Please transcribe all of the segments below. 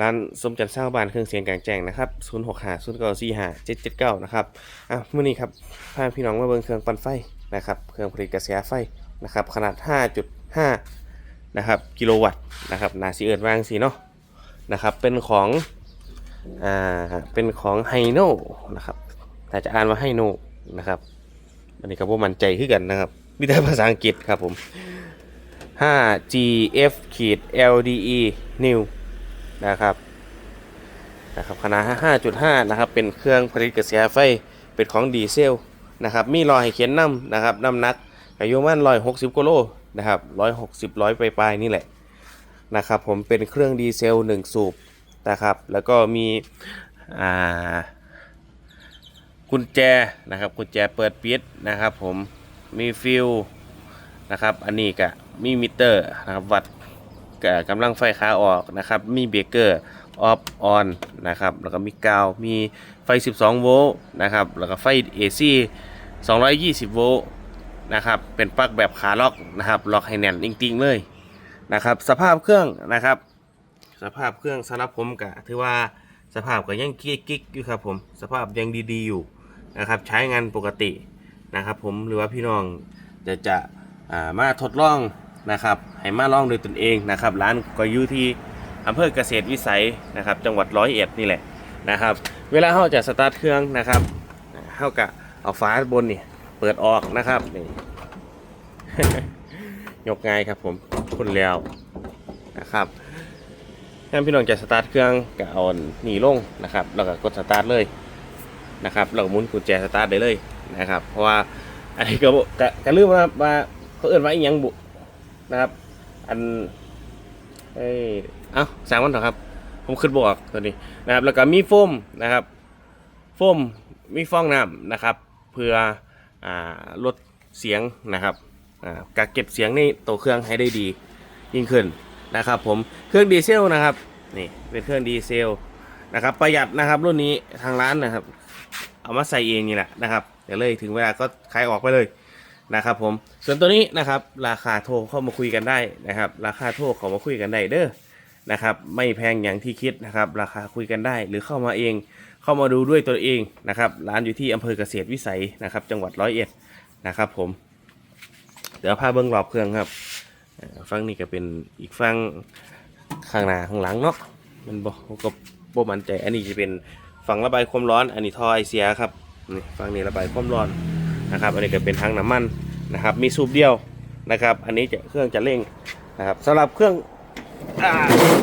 ร้านสมจันทร์สร้าบานเครื่องเสียงกลางแจ้งนะครับ0 6 5 0 9 4 5 7 7 9นะครับอะมื่อนี้ครับพาพี่น้องมาเบิ่งเครื่องปั่นไฟนะครับเครื่องผลิตกระแสไฟนะครับขนาด 5.5นะครับกิโลวัตต์นะครับนาซีเอิร์ดวางสีเนาะนะครับเป็นของอ่าเป็นของไฮโน่นะครับถ้าจะอ่านว่าไฮโน่นะครับอันนี้ก็บ่มั่นใจขึ้นกันนะครับมีแต่ภาษาอังกฤษครับผม 5GF ขีด LDE new นะครับนะครับขนาด 5.5 นะครับ เป็นเครื่องผลิตกระแสไฟ เป็นของดีเซลนะครับ มีรอยให้เขียนน้ำนะครับน้ำหนักอายุมันร้อยหกสิบกิโลนะครับร้อยหกสิบร้อยปลายๆนี่แหละนะครับ ผมเป็นเครื่องดีเซล1สูบนะครับ แล้วก็มีอ่ากุญแจนะครับกุญแจเปิดปิดนะครับ ผมมีฟิลนะครับ อันนี้ก็มีมิเตอร์นะครับวัด กับกำลังไฟขาออกนะครับ มีเบรกเกอร์ออฟออนนะครับ แล้วก็มีกาว มีไฟ 12 โวลต์นะครับ แล้วก็ไฟ AC 220 โวลต์นะครับ เป็นปลั๊กแบบขาล็อกนะครับ ล็อกให้แน่นจริงๆเลยนะครับ สภาพเครื่องนะครับ สภาพเครื่องสำหรับผมกะถือว่าสภาพก็ยังกิ๊กๆอยู่ครับผม สภาพยังดีๆอยู่นะครับ ใช้งานปกตินะครับผม หรือว่าพี่น้องจะจะอ่ามาทดลอง นะครับให้มาลองโดยตนเองนะครับร้านก็อยู่ที่อำเภอเกษตรวิสัยนะครับ จังหวัดร้อยเอ็ดนี่แหละนะครับ เวลาเราจะสตาร์ทเครื่องนะครับเรากะเอาฝาบนนี่เปิดออกนะครับนี่ยกง่ายครับผมคุณแล้วนะครับถ้าพี่น้องจะสตาร์ทเครื่องก็เอาหนีลงนะครับแล้วก็กดสตาร์ทเลยนะครับเราหมุนกุญแจสตาร์ทได้เลยนะครับ เพราะว่าอันนี้ก็กะกะลืมว่าว่าเขาเอื่นว่าอีหยังบุ นะครับ อันเอ้เอ้าสามวันเถอะครับ ผมขึ้นบอกตัวนี้นะครับ แล้วก็มีโฟมนะครับโฟมมีฟองน้ำนะครับ เพื่ออ่าลดเสียงนะครับอ่ากักเก็บเสียงในตัวเครื่องให้ได้ดียิ่งขึ้นนะครับ ผมเครื่องดีเซลนะครับนี่เป็นเครื่องดีเซลนะครับประหยัดนะครับรุ่นนี้ทางร้านนะครับ เอามาใส่เองนี่แหละนะครับเดี๋ยวเลยถึงเวลาก็ขายออกไปเลย นะครับผมส่วนตัวนี้นะครับราคาโทรเข้ามาคุยกันได้นะครับ ราคาโทรเข้ามาคุยกันได้เด้อนะครับไม่แพงอย่างที่คิดนะครับ ราคาคุยกันได้หรือเข้ามาเอง เข้ามาดูด้วยตัวเองนะครับร้านอยู่ที่อำเภอเกษตรวิสัยนะครับ จังหวัดร้อยเอ็ดนะครับผมเดี๋ยวพาเบิ้งรอบเครื่องครับฟังนี่ก็เป็นอีกฟังข้างหน้าข้างหลังเนาะมันบอกก็บมันใจอันนี้จะเป็นฝั่งระบายความร้อน อันนี้ท่อไอเสียครับนี่ฝั่งนี้ระบายความร้อน นะครับอันนี้ก็เป็นทางน้ำมันนะครับมีสูบเดียวนะครับ อันนี้จะเครื่องจะเร่งนะครับสำหรับเครื่องอ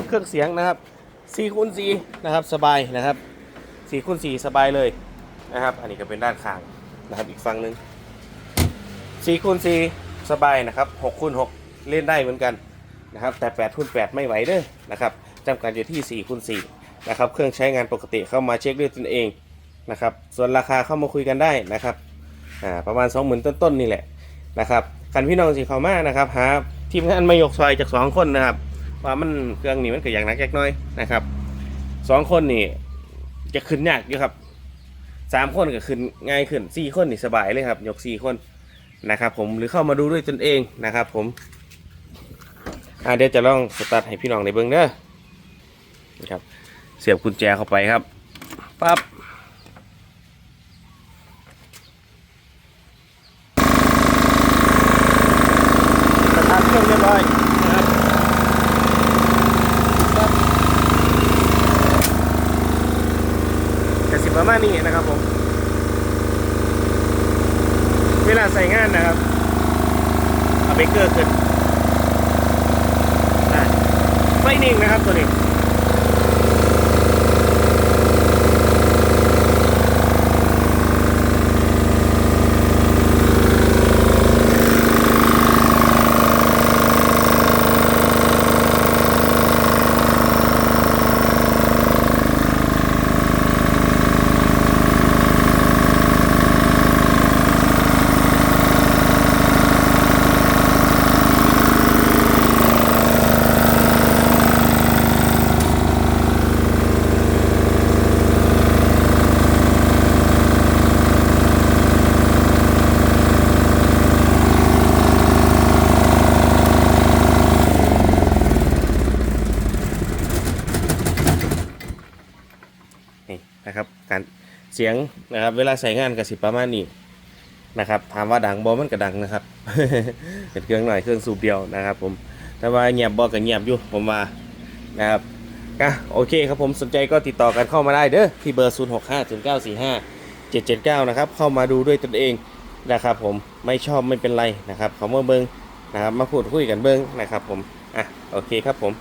เครื่องเสียงนะครับ4คูณ4นะครับสบายนะครับ4คูณ4สบายเลยนะครับ อันนี้ก็เป็นด้านข้างนะครับอีกฝั่งหนึ่ง4คูณ4สบายนะครับ6คูณ6เล่นได้เหมือนกันนะครับแต่8คูณ8ไม่ไหวเด้อนะครับจำกัดอยู่ที่4คูณ4นะครับเครื่องใช้งานปกติเข้ามาเช็คด้วยตนเองนะครับส่วนราคาเข้ามาคุยกันได้นะครับ อ่าประมาณ 20,000 ต้นๆนี่แหละนะครับคันพี่น้องสิเข้ามานะครับหาทีมงานมายกซอยจาก 2 คนนะครับว่ามันเครื่องนี้มันก็อย่างนักแยกน้อยนะครับสองคนนี่จะขึ้นยากอยู่ครับสามคนก็ขึ้นง่ายขึ้นสี่คนนี่สบายเลยครับ ยกสี่คนนะครับผมหรือเข้ามาดูด้วยตนเองนะครับ ผมอ่าเดี๋ยวจะลองสตาร์ทให้พี่น้องในเบิ้องเด้อนะครับ เสียบกุญแจเข้าไปครับปั๊บสตาร์ทเครื่องเรียบร้อยนะครับ กสิประ มาณนี้นะครับผม เวลาใส่งานนะครับเอาเบเกอร์ขึ้นได้ไฟนิ่งนะครับตัวนี้ นะครับ การเสียงนะครับ เวลาใส่งานกับสิประมาณนี้นะครับ ถามว่าดังบอมันก็ดังนะครับเป็นเครื่องหน่อยเครื่องสูบเดียวนะครับ ผมแต่ว่าเงียบบอก็เงียบอยู่ผมว่านะครับอะโอเคครับผมสนใจก็ติดต่อกันเข้ามาได้เด้อที่เบอร์ 0 6 5 0 9 4 5 7 7 9 นะครับ เข้ามาดูด้วยตนเองนะครับ ผมไม่ชอบไม่เป็นไรนะครับเขามาเบิงนะครับ มาพูดคุยกันเบิงนะครับ ผมอะโอเคครับผม